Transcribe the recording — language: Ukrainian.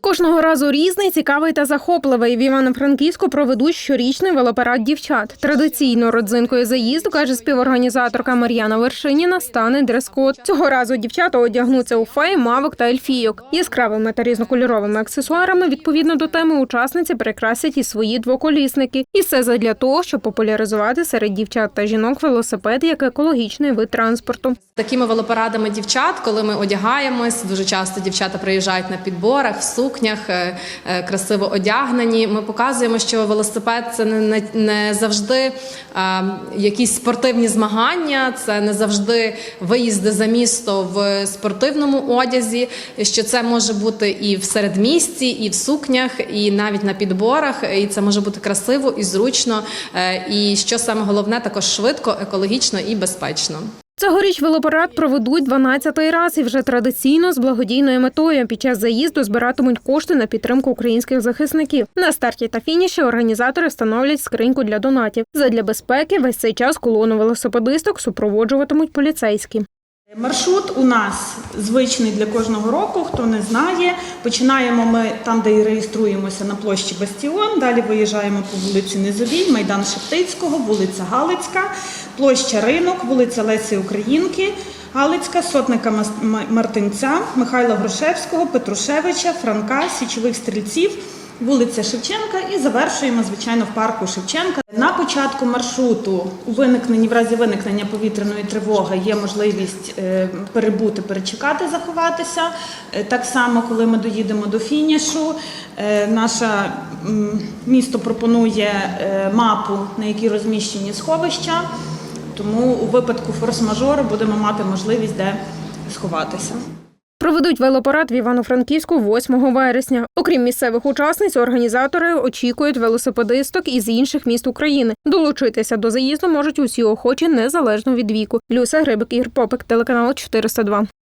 Кожного разу різний, цікавий та захопливий. В Івано-Франківську проведуть щорічний велопарад дівчат. Традиційно родзинкою заїзду, каже співорганізаторка Мар'яна Вершиніна, стане дрес-код. Цього разу дівчата одягнуться у фей, мавок та ельфійок. Яскравими та різнокольоровими аксесуарами відповідно до теми учасниці прикрасять і свої двоколісники. І все задля того, щоб популяризувати серед дівчат та жінок велосипед як екологічний вид транспорту. Такими велопарадами дівчат, коли ми одягаємось, дуже часто дівчата приїжджають на підборах, в сукнях, е, е, красиво одягнені. Ми показуємо, що велосипед це не, не, завжди е, якісь спортивні змагання, це не завжди виїзди за місто в спортивному одязі. Що це може бути і в середмісті, і в сукнях, і навіть на підборах. І це може бути красиво і зручно. І що саме головне, також швидко, екологічно і безпечно. Цьогоріч велопарад проведуть 12-й раз і вже традиційно з благодійною метою. Під час заїзду збиратимуть кошти на підтримку українських захисників. На старті та фініші організатори встановлять скриньку для донатів. Задля безпеки весь цей час колону велосипедисток супроводжуватимуть поліцейські. Маршрут у нас звичний для кожного року. Хто не знає, починаємо ми там, де і реєструємося на площі Бастіон. Далі виїжджаємо по вулиці Низовій, Майдан Шептицького, вулиця Галицька, площа Ринок, вулиця Лесі Українки, Галицька, сотника Мартинця, Михайла Грушевського, Петрушевича, Франка, Січових стрільців. Вулиця Шевченка і завершуємо, звичайно, в парку Шевченка. На початку маршруту у виникненні в разі виникнення повітряної тривоги є можливість е, перебути, перечекати, заховатися. Е, Так само, коли ми доїдемо до фінішу, е, наше місто пропонує мапу, на якій розміщені сховища. Тому у випадку форс-мажору будемо мати можливість де сховатися. Проведуть велопарад в Івано-Франківську 8 вересня. Окрім місцевих учасниць, організатори очікують велосипедисток із інших міст України. Долучитися до заїзду можуть усі охочі незалежно від віку. Люся Грибик, Ігор Попик, телеканал 402.